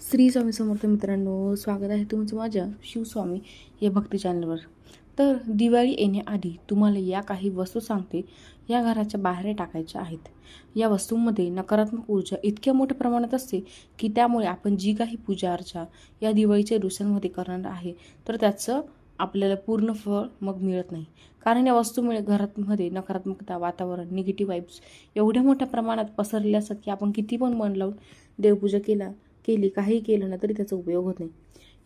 श्री स्वामी समर्थ मित्रांनो स्वागत आहे तुमचं माझ्या शिवस्वामी या भक्ती चॅनलवर. तर दिवाळी येण्याआधी तुम्हाला या काही वस्तू सांगते. या घराच्या बाहेर टाकायच्या आहेत. या वस्तूंमध्ये नकारात्मक ऊर्जा इतक्या मोठ्या प्रमाणात असते की त्यामुळे आपण जी काही पूजा अर्चा या दिवाळीच्या दिवसांमध्ये करणार आहे तर त्याचं आपल्याला पूर्ण फळ मग मिळत नाही. कारण या वस्तूमुळे घरामध्ये नकारात्मकता वातावरण निगेटिव्ह वाईब्स एवढ्या मोठ्या प्रमाणात पसरलेले असतात की आपण किती पण मन लावून देवपूजा केला केली काही केलं ना तरी त्याचा उपयोग होत नाही.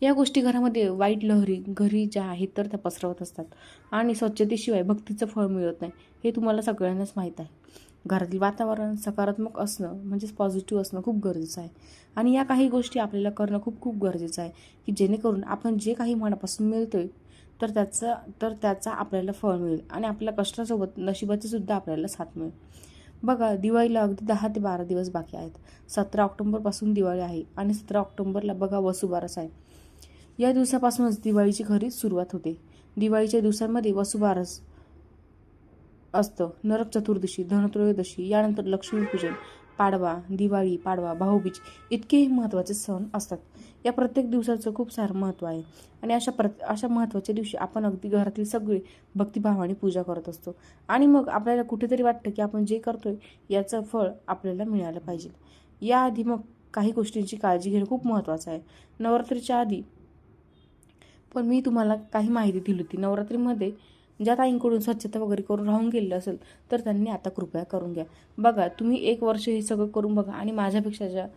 या गोष्टी घरामध्ये वाईट लहरी घरी ज्या आहेत तर त्या पसरवत असतात. आणि स्वच्छतेशिवाय भक्तीचं फळ मिळत नाही हे तुम्हाला सगळ्यांनाच माहीत आहे. घरातील वातावरण सकारात्मक असणं म्हणजेच पॉझिटिव्ह असणं खूप गरजेचं आहे. आणि या काही गोष्टी आपल्याला करणं खूप खूप गरजेचं आहे की जेणेकरून आपण जे काही मनापासून मिळतो आहे तर त्याचं तर त्याचा आपल्याला फळ मिळेल. आणि आपल्या कष्टासोबत नशिबाचीसुद्धा आपल्याला साथ मिळेल. बघा दिवाळीला अगदी दहा ते बारा दिवस बाकी आहेत. सतरा ऑक्टोंबरपासून दिवाळी आहे आणि सतरा ऑक्टोंबरला बघा वसुबारस आहे. या दिवसापासूनच दिवाळीची खरी सुरुवात होते. दिवाळीच्या दिवसांमध्ये वसुबारस असतं. नरक चतुर्दशी धनत्रयोदशी यानंतर लक्ष्मीपूजन पाडवा दिवाळी पाडवा भाऊबीज इतकेही महत्त्वाचे सण असतात. या प्रत्येक दिवसाचं खूप सारं महत्त्व आहे. आणि अशा प्र अशा महत्त्वाच्या दिवशी आपण अगदी घरातील सगळे भक्तिभावाने पूजा करत असतो. आणि मग आपल्याला कुठेतरी वाटतं की आपण जे करतोय याचं फळ आपल्याला मिळालं पाहिजे. याआधी मग काही गोष्टींची काळजी घेणं खूप महत्त्वाचं आहे. नवरात्रीच्या आधी पण मी तुम्हाला काही माहिती दिली होती. नवरात्रीमध्ये ज्या ताईंकडून स्वच्छता वगैरे करून राहून गेलेलं असेल तर त्यांनी आता कृपया करून घ्या. बघा तुम्ही एक वर्ष हे सगळं करून बघा आणि माझ्यापेक्षा ज्या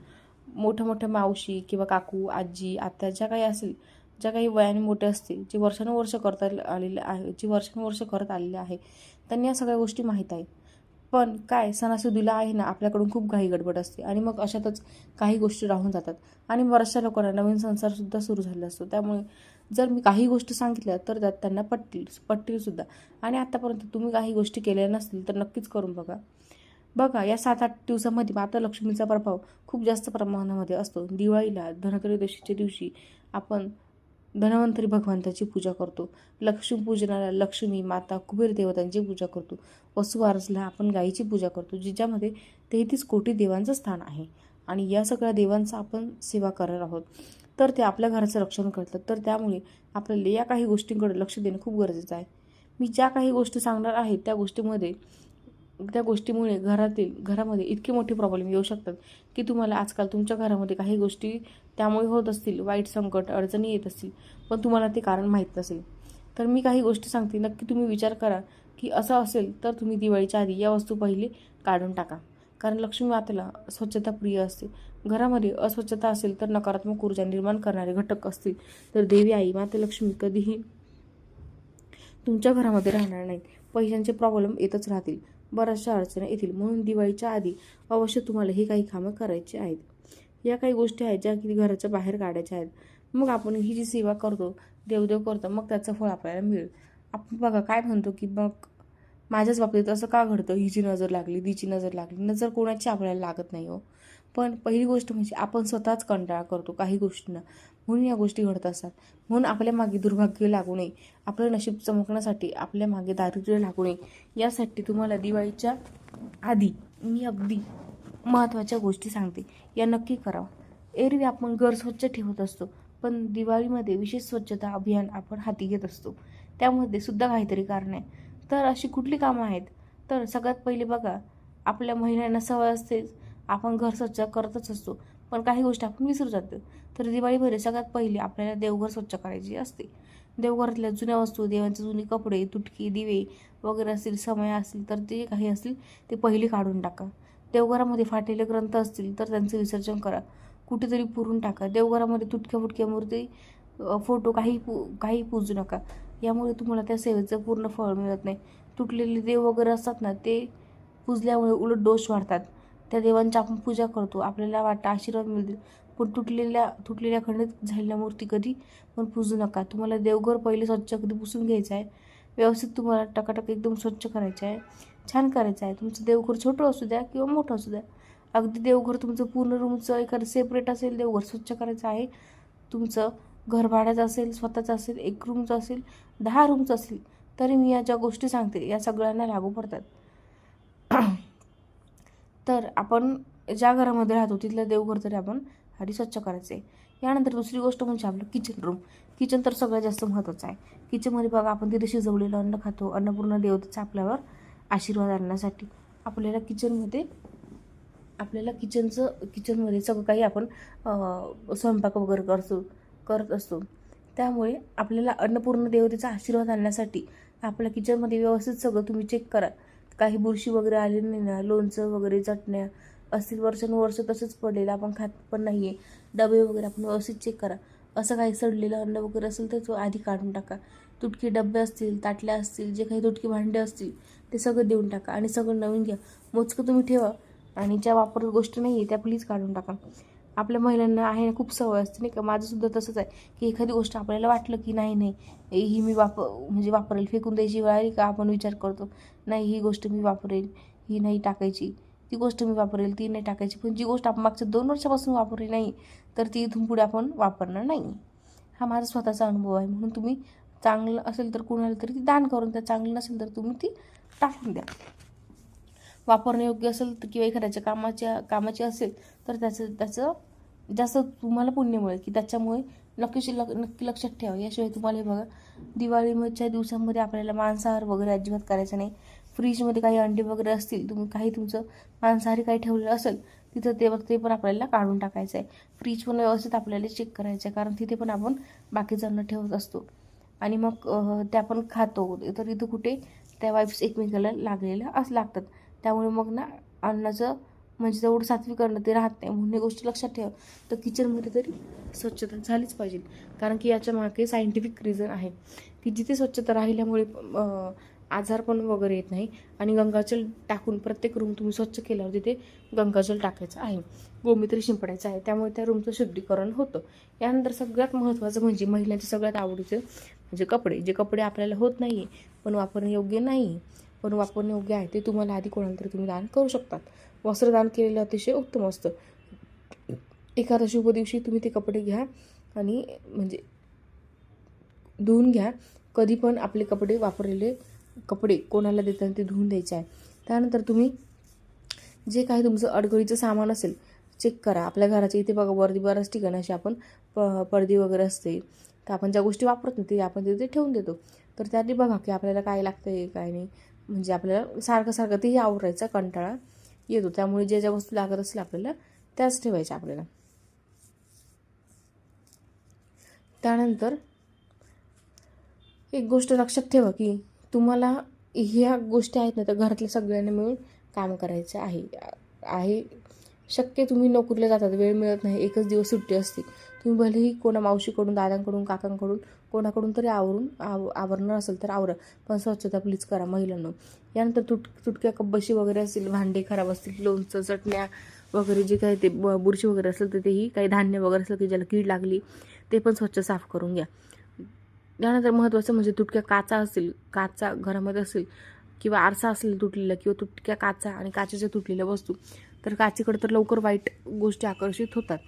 मोठ्या मोठ्या मावशी किंवा काकू आजी आत्या ज्या काही असेल ज्या काही वयाने मोठ्या असतील जे वर्षानुवर्ष करता आलेले आहे जे वर्षानुवर्ष करत आलेले आहे त्यांनी या सगळ्या गोष्टी माहीत आहे. पण काय सणासुदीला आहे ना आपल्याकडून खूप घाई गडबड असते. आणि मग अशातच काही गोष्टी राहून जातात. आणि बऱ्याचशा लोकांना नवीन संसारसुद्धा सुरू झाला असतो. त्यामुळे जर मी काही गोष्टी सांगितल्या तर त्यात त्यांना पटतील पटतीलसुद्धा. आणि आत्तापर्यंत तुम्ही काही गोष्टी केल्या नसतील तर नक्कीच करून बघा. बघा या सात आठ दिवसामध्ये माता लक्ष्मीचा प्रभाव खूप जास्त प्रमाणामध्ये असतो. दिवाळीला धनत्रयोदशीच्या दिवशी आपण धन्वंतरी भगवंताची पूजा करतो. लक्ष्मीपूजनाला लक्ष्मी माता कुबेर देवतांची पूजा करतो. वसुवारसला आपण गायीची पूजा करतो जिच्यामध्ये तेहतीस कोटी देवांचं स्थान आहे. आणि या सगळ्या देवांचा आपण सेवा करणार आहोत. तर ते आपल्या घराचं रक्षण करतात. तर त्यामुळे आपल्याला या काही गोष्टींकडे लक्ष देणं खूप गरजेचं आहे. मी ज्या काही गोष्टी सांगणार आहे त्या गोष्टीमध्ये त्या गोष्टीमुळे घरातील घरामध्ये इतके मोठे प्रॉब्लेम येऊ शकतात की तुम्हाला आजकाल तुमच्या घरामध्ये काही गोष्टी त्यामुळे होत असतील वाईट संकट अडचणी येत असतील पण तुम्हाला ते कारण माहीत नसेल. तर मी काही गोष्टी सांगते. नक्की तुम्ही विचार करा की असं असेल तर तुम्ही दिवाळीच्या आधी या वस्तू पहिले काढून टाका. कारण लक्ष्मी मातेला स्वच्छता प्रिय असते. घरामध्ये अस्वच्छता असेल तर नकारात्मक ऊर्जा निर्माण करणारे घटक असतील. तर देवी आई माते लक्ष्मी कधीही तुमच्या घरामध्ये राहणार नाही पैशांचे प्रॉब्लेम येतच राहतील. बऱ्याचशा अडचणी येतील. म्हणून दिवाळीच्या आधी अवश्य तुम्हाला ही काही कामं करायची आहेत. या काही गोष्टी आहेत ज्या की घराच्या बाहेर काढायच्या आहेत. मग आपण ही जी सेवा करतो देवदेव करतो मग त्याचं फळ आपल्याला मिळेल. आपण बघा काय म्हणतो की मग माझ्याच बाबतीत असं का घडतं? हिची नजर लागली तिची नजर लागली. नजर कोणाची आपल्याला लागत नाही हो. पण पहिली गोष्ट म्हणजे आपण स्वतःच कंटाळा करतो काही गोष्टींना. म्हणून या गोष्टी घडत असतात. म्हणून आपल्या मागे दुर्भाग्य लागू नये. आपलं नशीब चमकण्यासाठी आपल्या मागे दारिद्र्य लागू नये. यासाठी तुम्हाला दिवाळीच्या आधी मी अगदी महत्त्वाच्या गोष्टी सांगते. या नक्की करावं एरवी आपण घर स्वच्छ ठेवत असतो पण दिवाळीमध्ये विशेष स्वच्छता अभियान आपण हाती घेत असतो. त्यामध्ये सुद्धा काहीतरी कारण आहे. तर अशी कुठली कामं आहेत? तर सगळ्यात पहिले बघा आपल्या महिलांना सवय असतेच आपण घर स्वच्छ करतच असतो. पण काही गोष्टी आपण विसरू जातो. तर दिवाळीमध्ये सगळ्यात पहिले आपल्याला देवघर स्वच्छ करायची असते. देवघरातल्या जुन्या वस्तू देवांचे जुने कपडे तुटकी दिवे वगैरे असतील समय असतील तर ते काही असतील ते पहिले काढून टाका. देवघरामध्ये फाटलेले ग्रंथ असतील तर त्यांचं विसर्जन करा. कुठेतरी पुरून टाका. देवघरामध्ये तुटक्या फुटक्या मूर्ती फोटो काही पू काही पूजू नका. यामुळे तुम्हाला त्या सेवेचं पूर्ण फळ मिळत नाही. तुटलेले देव वगैरे असतात ना ते पुजल्यामुळे उलट दोष वाढतात. त्या देवांची आपण पूजा करतो. आपल्याला वाटतं आशीर्वाद मिळतील. पण तुटलेल्या तुटलेल्या खंडित झालेल्या मूर्ती कधी पण पूजू नका. तुम्हाला देवघर पहिले स्वच्छ कधी पुसून घ्यायचं आहे? व्यवस्थित तुम्हाला टकाटक एकदम स्वच्छ करायचं आहे. छान करायचं आहे. तुमचं देवघर छोटं असू द्या किंवा मोठं असू द्या. अगदी देवघर तुमचं पूर्ण रूमचं एखादं सेपरेट असेल देवघर स्वच्छ करायचं आहे. तुमचं घर भाड्याचं असेल स्वतःचं असेल एक रूमचं असेल दहा रूमचं असेल तरी मी या ज्या गोष्टी सांगते या सगळ्यांना लागू पडतात. तर आपण ज्या घरामध्ये राहतो तिथलं देवघर तरी आपण आधी स्वच्छ करायचं आहे यानंतर दुसरी गोष्ट म्हणजे आपलं किचन रूम किचन तर सगळ्यात जास्त महत्त्वाचं आहे. किचनमध्ये बघा आपण तिथे शिजवलेलं अन्न खातो. अन्नपूर्ण देवतेचा आपल्यावर आशीर्वाद आणण्यासाठी आपल्याला किचनमध्ये आपल्याला किचनचं किचनमध्ये सगळं काही आपण स्वयंपाक वगैरे करतो करत असतो. त्यामुळे आपल्याला अन्नपूर्ण देवतेचा आशीर्वाद आणण्यासाठी आपल्या किचनमध्ये व्यवस्थित सगळं तुम्ही चेक करा. काही बुरशी वगैरे आली नाही ना लोणचं वगैरे चटण्या असतील वर्षानुवर्ष तसंच पडलेलं आपण खात पण नाही आहे डबे वगैरे आपण व्यवस्थित चेक करा. असं काही सडलेलं अन्न वगैरे असेल तर तो आधी काढून टाका. तुटके डबे असतील ताटल्या असतील जे काही तुटकी भांडे असतील ते सगळं देऊन टाका आणि सगळं नवीन घ्या. मोजकं तुम्ही ठेवा आणि ज्या वापरत गोष्ट नाही आहे त्या प्लीज काढून टाका. आपल्या महिलांना आहे ना खूप सवय असते नाही का? माझंसुद्धा तसंच आहे की एखादी गोष्ट आपल्याला वाटलं की नाही नाही ही मी वाप म्हणजे वापरेल फेकून द्यायची वेळ आली का? आपण विचार करतो नाही ही गोष्ट मी वापरेल ही नाही टाकायची ती गोष्ट मी वापरेल ती नाही टाकायची पण जी गोष्ट आपण मागच्या दोन वर्षापासून वापरली नाही तर ती इथून पुढे आपण वापरणार नाही. हा माझा स्वतःचा अनुभव आहे. म्हणून तुम्ही चांगलं असेल तर कुणाला तरी ती दान करून द्या. चांगलं नसेल तर तुम्ही ती टाकून द्या. वापरण्यायोग्य असेल तर किंवा एखाद्याच्या कामाच्या कामाची असेल तर त्याचं त्याचं जास्त तुम्हाला पुण्य मिळेल की त्याच्यामुळे नक्कीच लक नक्की लक्षात ठेवा. याशिवाय तुम्हाला हे बघा दिवाळीच्या दिवसांमध्ये आपल्याला मांसाहार वगैरे अजिबात करायचं नाही. फ्रीजमध्ये काही अंडे वगैरे असतील तुम्ही काही तुमचं मांसाहारी काही ठेवलेलं असेल तिथं ते ते पण आपल्याला काढून टाकायचं आहे फ्रीज पण व्यवस्थित आपल्याला चेक करायचं आहे कारण तिथे पण आपण बाकीचं अन्न ठेवत असतो. आणि मग त्या ते आपण खातो. तर इथं कुठे त्या वाईप्स एकमेकाला लागलेल्या असं लागतात. त्यामुळे मग ना अन्नाचं म्हणजे जवळ सात्विक ते राहत नाही म्हणून गोष्ट लक्षात ठेवा. तर किचनमध्ये तरी स्वच्छता झालीच पाहिजे. कारण की याच्या मागे सायंटिफिक रिझन आहे. की जिथे स्वच्छता राहिल्यामुळे आजार पण वगैरे येत नाही आणि गंगाजल टाकून प्रत्येक रूम तुम्ही स्वच्छ केल्यावर तिथे गंगाजल टाकायचं आहे. गोमित्र शिंपडायचं आहे. त्यामुळे त्या रूमचं शुद्धीकरण होतं. यानंतर सगळ्यात महत्त्वाचं म्हणजे महिलांच्या सगळ्यात आवडीचं म्हणजे कपडे. जे कपडे आपल्याला होत नाही आहे पण योग्य नाही आहे पण योग्य आहे ते तुम्हाला आधी कोणाला तरी तुम्ही दान करू शकतात. वस्त्रदान केलेलं अतिशय उत्तम असतं. एखाद्या शुभ दिवशी तुम्ही ते कपडे घ्या आणि म्हणजे धुवून घ्या. कधी पण आपले कपडे वापरलेले कपडे कोणाला देताना ते धुवून द्यायचे आहे. त्यानंतर तुम्ही जे काही तुमचं अडगळीचं सामान असेल चेक करा. आपल्या घराच्या इथे बघा वर्दी बऱ्याच ठिकाणी अशी आपण प पडदी वगैरे असते. तर आपण ज्या गोष्टी वापरत नाही ते आपण तिथे ठेवून देतो. तर त्याआधी बघा की आपल्याला काय लागतं आहे काय नाही. म्हणजे आपल्याला सारखं सारखं तेही आवरायचा कंटाळा. येतो. त्यामुळे ज्या ज्या वस्तू लागत असतील आपल्याला त्याच ठेवायच्या आपल्याला. त्यानंतर एक गोष्ट लक्षात ठेवा की तुम्हाला ह्या गोष्टी आहेत ना तर घरातल्या सगळ्यांना मिळून काम करायचं आहे. आहे. शक्य तुम्ही नोकरीला जातात वेळ मिळत नाही एकच दिवस सुट्टी असते. तुम्ही भलेही कोणा मावशीकडून दादांकडून काकांकडून कोणाकडून तरी आवरून आव आवरणार असेल तर आवरा. पण स्वच्छता प्लीज करा महिलांना. यानंतर तुट तुटक्या कब्बशी वगैरे असतील भांडे खराब असतील लोणचं चटण्या वगैरे जे काही ते ब- बुरशी वगैरे असेल तर तेही काही धान्य वगैरे असलं की ज्याला कीड लागली ते पण स्वच्छ साफ करून घ्या. त्यानंतर महत्त्वाचं म्हणजे तुटक्या काचा असतील काचा घरामध्ये असेल किंवा आरसा असेल तुटलेला किंवा तुटक्या काचा आणि काचेच्या तुटलेल्या वस्तू तर काचेकडे तर लवकर वाईट गोष्टी आकर्षित होतात.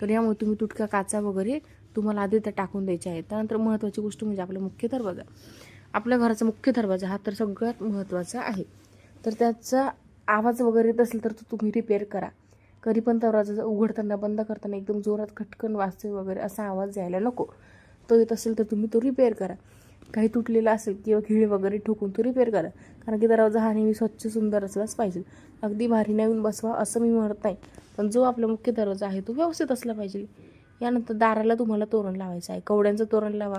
तर यामुळे तुम्ही तुटक्या काचा वगैरे तुम्हाला आधी त्या टाकून द्यायच्या आहेत. त्यानंतर महत्त्वाची गोष्ट म्हणजे आपला मुख्य दरवाजा आपल्या घराचा मुख्य दरवाजा हा तर सगळ्यात महत्त्वाचा आहे. तर त्याचा आवाज वगैरे येत असेल तर तो तुम्ही रिपेअर करा. कधी पण दरवाजा उघडताना बंद करताना एकदम जोरात खटकन वाजते वगैरे असा आवाज यायला नको. तो येत असेल तर तुम्ही तो रिपेअर करा. काही तुटलेला असेल किंवा खिळ वगैरे ठोकून तो रिपेअर करा. कारण की दरवाजा हा नेहमी स्वच्छ सुंदर असलाच पाहिजे. अगदी भारी नवीन बसवा असं मी म्हणत नाही. पण जो आपला मुख्य दरवाजा आहे तो व्यवस्थित असला पाहिजे. यानंतर दाराला तुम्हाला तोरण लावायचं आहे. कवड्यांचं तोरण लावा.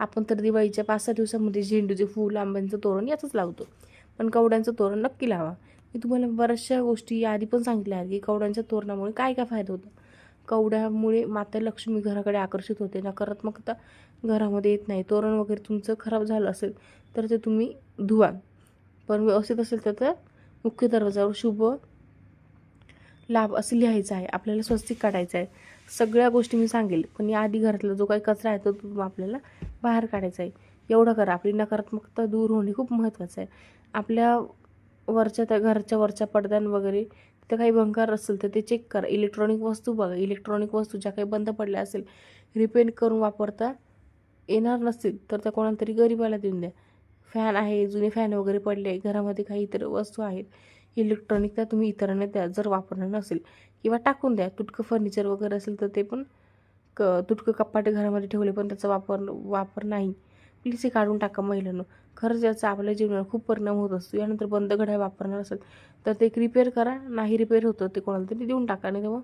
आपण तर दिवाळीच्या पाच सहा दिवसामध्ये झेंडूचे फूल आंब्यांचं तोरण याचंच लावतो. पण कवड्यांचं तोरण नक्की लावा. मी तुम्हाला बऱ्याचशा गोष्टी आधी पण सांगितल्या आहेत की कवड्यांच्या तोरणामुळे काय काय फायदा होतो? कवड्यामुळे माता लक्ष्मी घराकडे आकर्षित होते. नकारात्मकता घरामध्ये येत नाही. तोरण वगैरे तुमचं खराब झालं असेल तर ते तुम्ही धुवा. पण व्यवस्थित असेल तर त्या मुख्य दरवाजावर शुभ लाभ असं लिहायचं आहे. आपल्याला स्वस्तिक काढायचं आहे. सगळ्या गोष्टी मी सांगेल. पण याआधी घरातला जो काही कचरा आहे तो तो आपल्याला बाहेर काढायचा आहे. एवढं करा. आपली नकारात्मकता दूर होणे खूप महत्त्वाचं आहे. आपल्या वरच्या त्या घरच्या वरच्या पडद्यां वगैरे तिथं काही भंगार असेल तर ते चेक करा. इलेक्ट्रॉनिक वस्तू बघा. इलेक्ट्रॉनिक वस्तू ज्या काही बंद पडल्या असेल रिपेंट करून वापरता येणार नसतील तर त्या कोणाला तरी गरिबाला देऊन द्या. फॅन आहे जुने फॅन वगैरे पडले घरामध्ये काही इतर वस्तू आहेत. इलेक्ट्रॉनिक त्या तुम्ही इतरांना द्या जर वापरणार नसेल किंवा टाकून द्या. तुटकं फर्निचर वगैरे असेल तर ते पण क तुटकं कपाटे घरामध्ये ठेवले पण त्याचा वापर वापर नाही. प्लीज हे काढून टाका महिलांनो. खरंच याचा आपल्या जीवनावर खूप परिणाम होत असतो. यानंतर बंद घड्याळ वापरणार असेल तर ते एक रिपेअर करा. नाही रिपेअर होतं ते कोणाला तरी देऊन टाका. नाही तर मग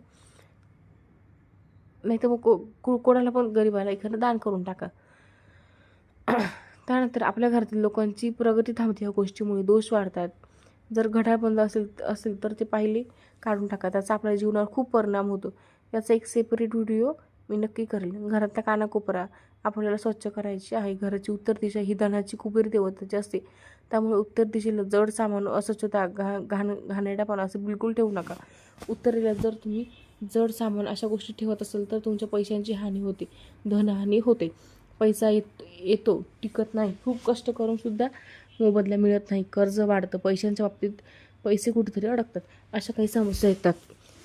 नाही तर मग को कोणाला पण गरिबाला एखादं दान करून टाका. त्यानंतर आपल्या घरातील लोकांची प्रगती थांबते या गोष्टीमुळे. दोष वाढतात. जर घड्याळ बंद असेल असेल तर ते पाहिले काढून टाका. त्याचा आपल्या जीवनावर खूप परिणाम होतो. याचा एक सेपरेट व्हिडिओ मी नक्की करेल. घरातला कानाकोपरा आपल्याला स्वच्छ करायची आहे. घराची उत्तर दिशा ही धनाची कुबेर देवताची असते. त्यामुळे उत्तर दिशेला जड सामान अस्वच्छता घा घाण घाणेरडापणा असं बिलकुल ठेवू नका. उत्तरेला जर तुम्ही जड सामान अशा गोष्टी ठेवत असेल तर तुमच्या पैशांची हानी होते. धनहानी होते. पैसा येत येतो टिकत नाही. खूप कष्ट करूनसुद्धा मोबदला मिळत नाही. कर्ज वाढतं. पैशांच्या बाबतीत पैसे कुठेतरी अडकतात. अशा काही समस्या येतात.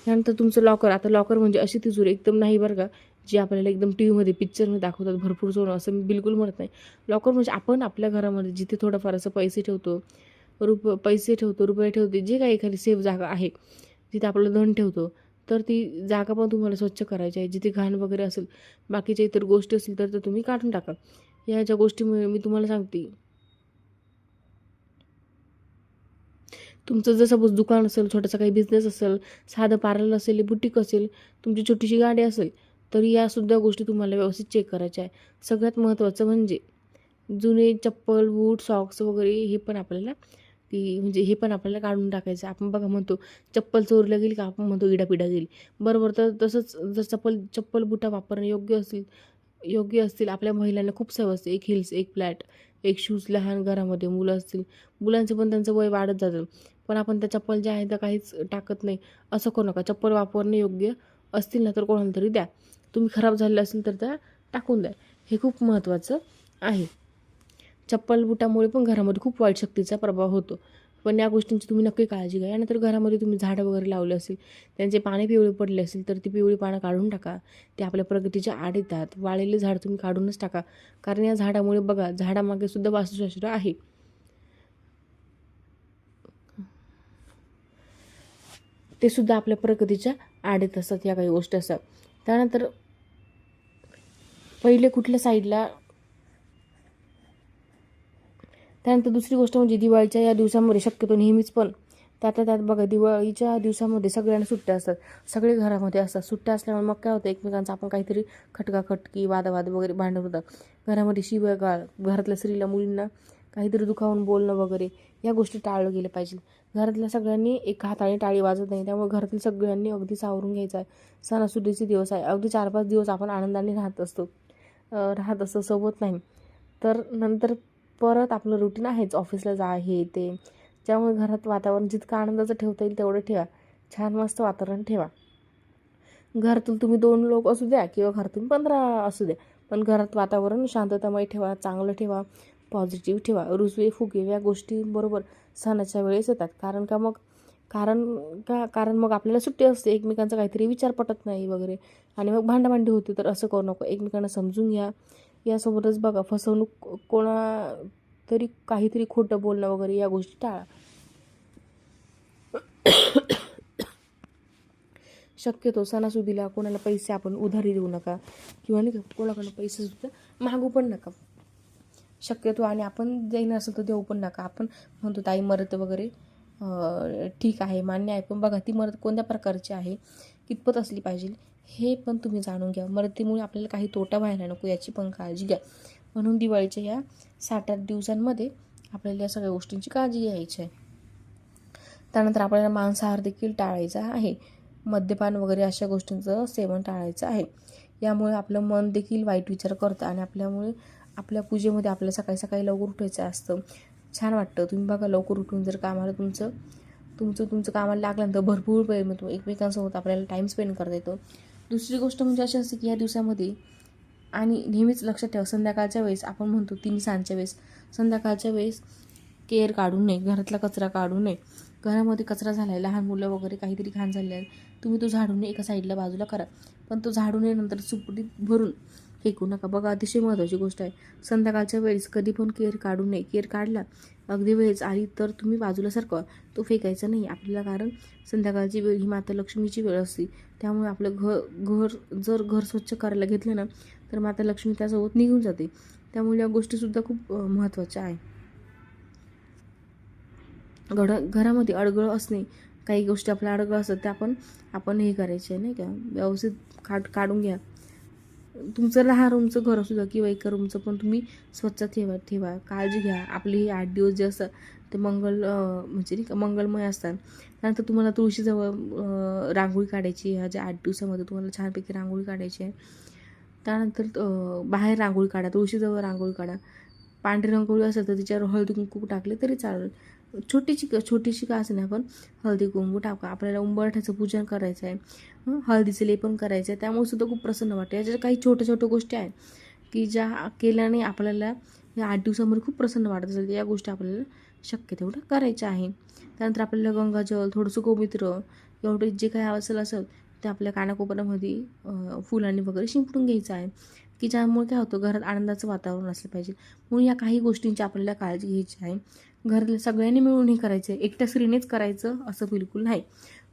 त्यानंतर तुमचं लॉकर आता लॉकर म्हणजे अशी तिजोरी एकदम नाही बरं का जी आपल्याला एकदम टी व्हीमध्ये पिक्चरमध्ये दाखवतात. भरपूर सोनं असं मी बिलकुल म्हणत नाही. लॉकर म्हणजे आपण आपल्या घरामध्ये जिथे थोडंफार असं पैसे ठेवतो रुप पैसे ठेवतो रुपये ठेवतो जे काही एखादी सेफ जागा आहे जिथे आपलं धन ठेवतो तर ती जागा पण तुम्हाला स्वच्छ करायची आहे. जिथे घाण वगैरे असेल बाकीच्या इतर गोष्टी असतील तर तुम्ही काढून टाका. या ज्या गोष्टीमुळे मी तुम्हाला सांगते तुमचं जर सपोज दुकान असेल छोटासा काही बिझनेस असेल साधं पार्लर असेल बुटीक असेल तुमची छोटीशी गाडी असेल तर यासुद्धा गोष्टी तुम्हाला व्यवस्थित चेक करायच्या आहे सगळ्यात महत्त्वाचं म्हणजे जुने चप्पल बूट सॉक्स वगैरे हे पण आपल्याला ती म्हणजे हे पण आपल्याला काढून टाकायचं. आहे. आपण बघा म्हणतो चप्पल चोरलं गेली का? आपण म्हणतो इडापिडा गेली. बरोबर तर तसंच जर चप्पल चप्पल बुटा वापरणं योग्य असेल योग्य असतील आपल्या महिलांना खूप सवय असते. एक हिल्स एक फ्लॅट एक शूज लहान घरामध्ये मुलं असतील. मुलांचं पण त्यांचं वय वाढत जातं. पण आपण त्या चप्पल ज्या आहेत त्या काहीच टाकत नाही. असं करू नका. चप्पल वापरणं योग्य असतील ना तर कोणाला तरी द्या. तुम्ही खराब झालेलं असेल तर त्या टाकून द्या. हे खूप महत्त्वाचं आहे. चप्पल बुटामुळे पण घरामध्ये खूप वाईट शक्तीचा प्रभाव होतो. पण या गोष्टींची तुम्ही नक्की काळजी घ्या. यानंतर घरामध्ये तुम्ही झाडं वगैरे लावले असेल त्यांचे पाने पिवळे पडले असेल तर ती पिवळी पानं काढून टाका. ते आपल्या प्रगतीच्या आड येतात. वाळलेले झाड तुम्ही काढूनच टाका. कारण या झाडामुळे बघा झाडामागे सुद्धा वास्तुशास्त्र आहे. ते सुद्धा आपल्या प्रगतीच्या आड येत असतात या काही गोष्टी असतात. त्यानंतर पहिले कुठल्या साईडला त्यानंतर दुसरी गोष्ट म्हणजे दिवाळीच्या या दिवसामध्ये शक्यतो नेहमीच पण त्यातल्या त्यात बघा दिवाळीच्या दिवसामध्ये सगळ्यांना सुट्ट्या असतात. सगळे घरामध्ये असतात. सुट्ट्या असल्यामुळे मग काय होतं? एकमेकांचं आपण काहीतरी खटकाखटकी वादावाद वगैरे भांडण होतात. घरामध्ये शिवगाळ घरातल्या स्त्रीला मुलींना काहीतरी दुखावून बोलणं वगैरे या गोष्टी टाळलं गेलं पाहिजे घरातल्या सगळ्यांनी एक हाताने टाळी वाजत नाही. त्यामुळे घरातील सगळ्यांनी अगदी सावरून घ्यायचं आहे. सणासुदीचे दिवस आहे. अगदी चार पाच दिवस आपण आनंदाने राहत असतो. राहत असतो. सोबत नाही. तर नंतर परत आपलं रुटीन आहेच. ऑफिसला जा हे ते. त्यामुळे घरात वातावरण जितकं आनंदाचं ठेवता येईल तेवढं ठेवा. छान मस्त वातावरण ठेवा. घरातून तुम्ही दोन लोक असू द्या किंवा घरातून पंधरा असू द्या पण घरात वातावरण शांततामय ठेवा चांगलं ठेवा पॉझिटिव्ह ठेवा. रुसवे फुगे या गोष्टी बरोबर सणाच्या वेळेस येतात. कारण का मग कारण का कारण मग आपल्याला सुट्टी असते एकमेकांचा काहीतरी विचार पटत नाही वगैरे. आणि मग भांडाभांडी होते तर असं करू नको. एकमेकांना समजून घ्या. यासोबतच बघा फसवणूक कोणा तरी काहीतरी खोटं बोलणं वगैरे या गोष्टी टाळा. शक्यतो सणासुदीला कोणाला पैसे आपण उधारी देऊ नका किंवा नाही का कोणाकडनं पैसे सुद्धा मागू पण नका. शक्यतो आणि आपण देणं असेल तर देऊ पण नका. आपण म्हणतो ताई मरत वगैरे ठीक आहे मान्य आहे पण बघा ती मरत कोणत्या प्रकारची आहे? कितपत असली पाहिजे? हे पण तुम्ही जाणून घ्या. मदतीमुळे आपल्याला काही तोटा व्हायला नको याची पण काळजी घ्या. म्हणून दिवाळीच्या या सात आठ दिवसांमध्ये आपल्याला या सगळ्या गोष्टींची काळजी घ्यायची आहे. त्यानंतर आपल्याला मांसाहार देखील टाळायचा आहे. मद्यपान वगैरे अशा गोष्टींचं सेवन टाळायचं आहे. यामुळे आपलं मन देखील वाईट विचार करतं आणि आपल्यामुळे आपल्या पूजेमध्ये आपल्याला सकाळी सकाळी लवकर उठायचं असतं. छान वाटतं. तुम्ही बघा लवकर उठून जर कामाला तुमचं तुमचं तुमचं कामाला लागल्यानंतर भरपूर वेळ मिळतो. एकमेकांसोबत आपल्याला टाईम स्पेंड करता येतो. दुसरी गोष्ट म्हणजे अशी असते की या दिवसामध्ये आणि नेहमीच लक्षात ठेवा संध्याकाळच्या वेळेस आपण म्हणतो तीन सांजच्या वेळेस. संध्याकाळच्या वेळेस केअर काढू नये घरातला कचरा काढू नये. घरामध्ये कचरा झाला आहे लहान मुलं वगैरे काहीतरी घाण झाले आहे तुम्ही तो झाडून एका साईडला बाजूला करा. पण तो झाडूने नंतर सुपटीत भरून फेकू नका. बघा अतिशय महत्त्वाची गोष्ट आहे. संध्याकाळच्या वेळेस कधी पण केर काढू नये. केर काढला अगदी वेळेस आली तर तुम्ही बाजूला सरकवा. तो फेकायचा नाही आपल्याला कारण संध्याकाळची वेळ ही माता लक्ष्मीची वेळ असते. त्यामुळे आपलं घर घर जर घर स्वच्छ करायला घेतलं ना तर माता लक्ष्मी त्यासोबत निघून जाते. त्यामुळे या गोष्टीसुद्धा खूप महत्त्वाच्या आहे. घड घरामध्ये अडगळ असणे काही गोष्टी आपल्या अडगळ असतात त्या पण आपण हे करायचे नाही का? व्यवस्थित काढ काढून घ्या. तुमचं लहान रूमचं घर असू द्या किंवा एका रूमचं पण तुम्ही स्वच्छ ठेवा ठेवा. काळजी घ्या. आपले हे आठ दिवस जे असतात ते मंगल म्हणजे नाही का मंगलमय असतात. त्यानंतर तुम्हाला तुळशीजवळ रांगोळी काढायची ह्या ज्या आठ दिवसामध्ये तुम्हाला छानपैकी रांगोळी काढायची आहे. त्यानंतर बाहेर रांगोळी काढा. तुळशीजवळ रांगोळी काढा. पांढरी रांगोळी असेल तर तिच्यावर हळदी कुंकू टाकले तरी चालेल. छोटीशी छोटीशी का असेल आपण हळदी कुंकू टाका आपल्याला उंबरठ्याचं पूजन करायचं आहे. हळदीचं लेपन करायचं आहे. त्यामुळे सुद्धा खूप प्रसन्न वाटतं. याच्या काही छोट्या छोट्या गोष्टी आहेत की ज्या केल्याने आपल्याला या आठ दिवसामध्ये खूप प्रसन्न वाटत असेल या गोष्टी आपल्याला शक्य तेवढं करायच्या आहे. त्यानंतर आपल्याला गंगाजल थोडंसं गोमित्र एवढं जे काही असेल असेल ते आपल्या कानाकोपऱ्यामध्ये फुलांनी वगैरे शिंपडून घ्यायचं आहे. की ज्यामुळे काय होतं घरात आनंदाचं वातावरण असलं पाहिजे. म्हणून या काही गोष्टींची आपल्याला काळजी घ्यायची आहे. घर सगळ्यांनी मिळून हे करायचं आहे एकट्या स्त्रीनेच करायचं असं बिलकुल नाही.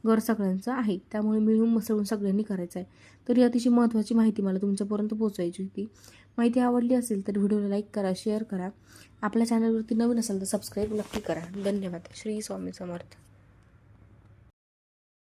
घर सगळ्यांचं आहे त्यामुळे मिळून मिसळून सगळ्यांनी करायचं आहे. तर ही अतिशय महत्त्वाची माहिती मला तुमच्यापर्यंत पोहोचायची होती. माहिती आवडली असेल तर व्हिडिओला लाईक करा शेअर करा. आपल्या चॅनलवरती नवीन असेल तर सबस्क्राईब नक्की करा. धन्यवाद. श्री स्वामी समर्थ.